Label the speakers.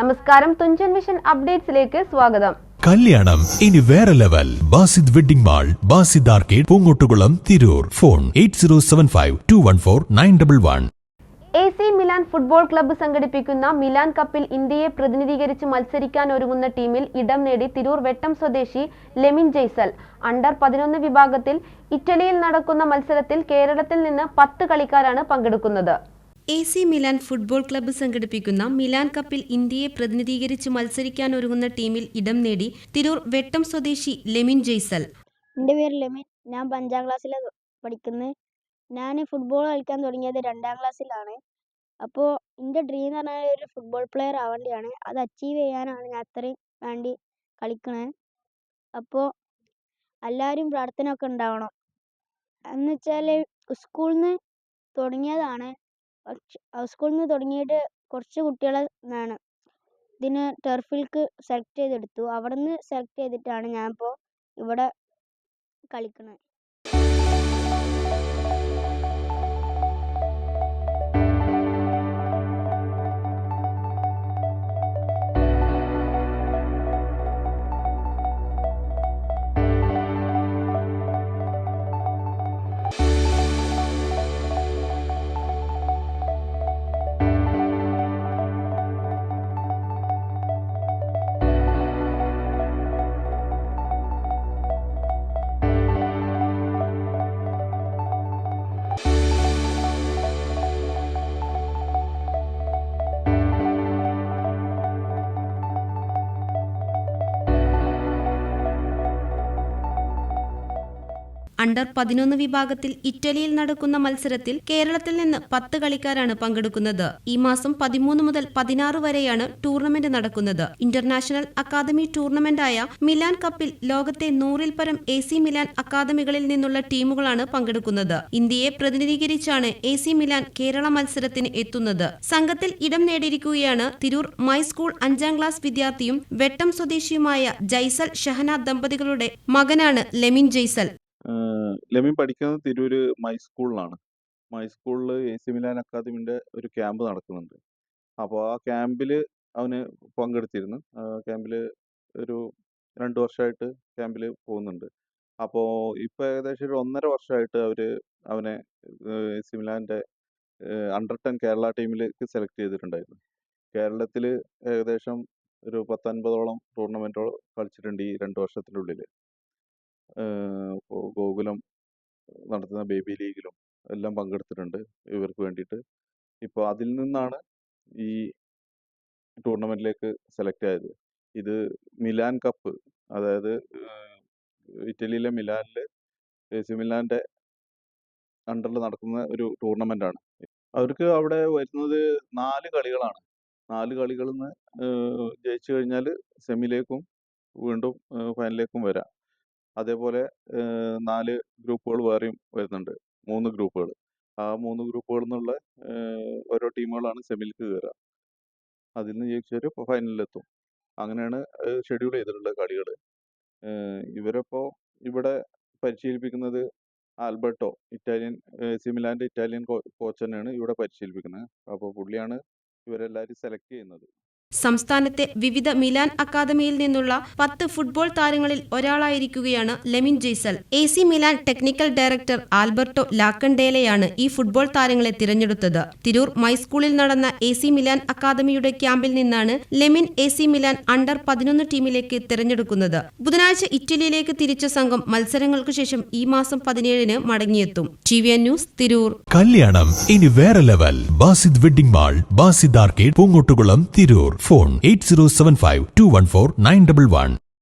Speaker 1: നമസ്കാരം തുഞ്ചൻ വിഷൻ അപ്ഡേറ്റ്സിലേക്ക് സ്വാഗതം.
Speaker 2: കല്യാണം ഇനി വേറെ level. Basid wedding mall Basid arcade Poongottukulam Tirur. Phone eight zero seven five two one four nine double one.
Speaker 1: A C Milan football club സംഘടിപ്പിക്കുന്ന Milan കപ്പിൽ ഇന്ത്യയെ പ്രതിനിധീകരിച്ച് മത്സരിക്കാൻ ഒരുങ്ങുന്ന ടീമിൽ ഇടം നേടി തിരൂർ വെട്ടം സ്വദേശി ലെമിൻ ജെയ്സൽ. അണ്ടർ പതിനൊന്ന് വിഭാഗത്തിൽ ഇറ്റലിയിൽ നടക്കുന്ന മത്സരത്തിൽ കേരളത്തിൽ നിന്ന് പത്ത് കളിക്കാരാണ് പങ്കെടുക്കുന്നത്.
Speaker 3: A C Milan football club സംഘടിപ്പിക്കുന്ന മിലാൻ കപ്പിൽ ഇന്ത്യയെ പ്രതിനിധീകരിച്ച് മത്സരിക്കാൻ ഒരുങ്ങുന്ന ടീമിൽ ഇടം നേടി തിരൂർ വെട്ടം സ്വദേശി ലെമിൻ ജെയ്സൽ.
Speaker 4: എന്റെ പേര് ലെമിൻ. ഞാൻ അഞ്ചാം ക്ലാസ്സിലാണ് പഠിക്കുന്നത് ഞാൻ ഫുട്ബോൾ കളിക്കാൻ തുടങ്ങിയത് രണ്ടാം ക്ലാസ്സിലാണ്. അപ്പോൾ എന്റെ ഡ്രീം എന്ന് പറഞ്ഞാൽ ഒരു ഫുട്ബോൾ പ്ലെയർ ആവേണ്ടിയാണ് അത് അച്ചീവ് ചെയ്യാനാണ് ഞാൻ അത്രയും വേണ്ടി കളിക്കണത് അപ്പോൾ എല്ലാവരും പ്രാർത്ഥന ഒക്കെ ഉണ്ടാവണം. എന്ന് വെച്ചാൽ സ്കൂളിൽ നിന്ന് തുടങ്ങിയതാണ് സ്കൂളിൽ നിന്ന് തുടങ്ങിയിട്ട് കുറച്ച് കുട്ടികളെ ആണ് ഇതിന് ടർഫിൽക്ക് സെലക്ട് ചെയ്തെടുത്തു. അവിടെ നിന്ന് സെലക്ട് ചെയ്തിട്ടാണ് ഞാനിപ്പോൾ ഇവിടെ കളിക്കുന്നത്
Speaker 3: അണ്ടർ പതിനൊന്ന് വിഭാഗത്തിൽ ഇറ്റലിയിൽ നടക്കുന്ന മത്സരത്തിൽ കേരളത്തിൽ നിന്ന് പത്ത് കളിക്കാരാണ് പങ്കെടുക്കുന്നത്. ഈ മാസം പതിമൂന്ന് മുതൽ പതിനാറ് വരെയാണ് ടൂർണമെന്റ് നടക്കുന്നത്. ഇന്റർനാഷണൽ അക്കാദമി ടൂർണമെന്റായ മിലാൻ കപ്പിൽ ലോകത്തെ നൂറിൽ പരം എ സി മിലാൻ അക്കാദമികളിൽ നിന്നുള്ള ടീമുകളാണ് പങ്കെടുക്കുന്നത്. ഇന്ത്യയെ പ്രതിനിധീകരിച്ചാണ് എ സി മിലാൻ കേരള മത്സരത്തിന് എത്തുന്നത്. സംഘത്തിൽ ഇടം നേടിയിരിക്കുകയാണ് തിരൂർ മൈ സ്കൂൾ അഞ്ചാം ക്ലാസ് വിദ്യാർത്ഥിയും വെട്ടം സ്വദേശിയുമായ ജൈസൽ ഷഹന ദമ്പതികളുടെ മകനാണ് ലെമിൻ ജയ്സൽ.
Speaker 5: ഏഹ് ലെമിൻ പഠിക്കുന്നത് തിരൂര് മൈ സ്കൂളിലാണ് മൈ സ്കൂളിൽ എ സി മിലാൻ അക്കാദമിന്റെ ഒരു ക്യാമ്പ് നടക്കുന്നുണ്ട്. അപ്പോൾ ആ ക്യാമ്പിൽ അവന് പങ്കെടുത്തിരുന്നു. ക്യാമ്പിൽ ഒരു രണ്ട് വർഷമായിട്ട് ക്യാമ്പിൽ പോകുന്നുണ്ട്. അപ്പോൾ ഇപ്പോൾ ഏകദേശം ഒരു ഒന്നര വർഷമായിട്ട് അവർ അവനെ എ സി മിലാന്റെ അണ്ടർ ടെൻ കേരള ടീമിലേക്ക് സെലക്ട് ചെയ്തിട്ടുണ്ടായിരുന്നു. കേരളത്തിൽ ഏകദേശം ഒരു പത്തൊൻപതോളം ടൂർണമെന്റോ കളിച്ചിട്ടുണ്ട് ഈ രണ്ട് വർഷത്തിനുള്ളിൽ ഗോകുലം നടത്തുന്ന ബേബി ലീഗിലും എല്ലാം പങ്കെടുത്തിട്ടുണ്ട് ഇവർക്ക് വേണ്ടിയിട്ട്. ഇപ്പോൾ അതിൽ നിന്നാണ് ഈ ടൂർണമെന്റിലേക്ക് സെലക്ട് ആയത്. ഇത് മിലാൻ കപ്പ് അതായത് ഇറ്റലിയിലെ മിലാനിൽ എ സി മിലാന്റെ അണ്ടറിൽ നടക്കുന്ന ഒരു ടൂർണമെന്റാണ് അവർക്ക് അവിടെ വരുന്നത് നാല് കളികളാണ്. നാല് കളികളിൽ നിന്ന് ജയിച്ചു കഴിഞ്ഞാൽ സെമിയിലേക്കും വീണ്ടും ഫൈനലിലേക്കും വരാം. അതേപോലെ നാല് ഗ്രൂപ്പുകൾ വേറെയും വരുന്നുണ്ട്. മൂന്ന് ഗ്രൂപ്പുകൾ. ആ മൂന്ന് ഗ്രൂപ്പുകളിൽ നിന്നുള്ള ഓരോ ടീമുകളാണ് സെമിയിലേക്ക് കയറുക. അതിൽ നിന്ന് ജയിച്ചവർ ഇപ്പോൾ ഫൈനലിലെത്തും അങ്ങനെയാണ് ഷെഡ്യൂൾ ചെയ്തിട്ടുള്ള കളികൾ ഇവരപ്പോൾ ഇവിടെ പരിശീലിപ്പിക്കുന്നത് ആൽബർട്ടോ ഇറ്റാലിയൻ സി മിലാന്റെ ഇറ്റാലിയൻ കോച്ച് തന്നെയാണ് ഇവിടെ പരിശീലിപ്പിക്കുന്നത്. അപ്പോൾ പുള്ളിയാണ് ഇവരെല്ലാവരും സെലക്ട് ചെയ്യുന്നത്.
Speaker 3: സംസ്ഥാനത്തെ വിവിധ മിലാൻ അക്കാദമിയിൽ നിന്നുള്ള പത്ത് ഫുട്ബോൾ താരങ്ങളിൽ ഒരാളായിരിക്കുകയാണ് Lemin Jaisal. A C Milan technical director Alberto ലാക്കണ്ടേലയാണ് ഈ ഫുട്ബോൾ താരങ്ങളെ തിരഞ്ഞെടുത്തത്. തിരൂർ മൈസ്കൂളിൽ നടന്ന എ സി മിലാൻ അക്കാദമിയുടെ ക്യാമ്പിൽ നിന്നാണ് Lemin A C Milan under പതിനൊന്ന് ടീമിലേക്ക് തിരഞ്ഞെടുക്കുന്നത്. ബുധനാഴ്ച ഇറ്റലിയിലേക്ക് തിരിച്ച സംഘം മത്സരങ്ങൾക്ക് ശേഷം ഈ മാസം പതിനേഴിന് മടങ്ങിയെത്തും. T V news Tirur.
Speaker 2: കല്യാണം ഇനി വേറെ level. Basid wedding mall Basid arcade Poongottukulam Tirur. phone 8075 214 911.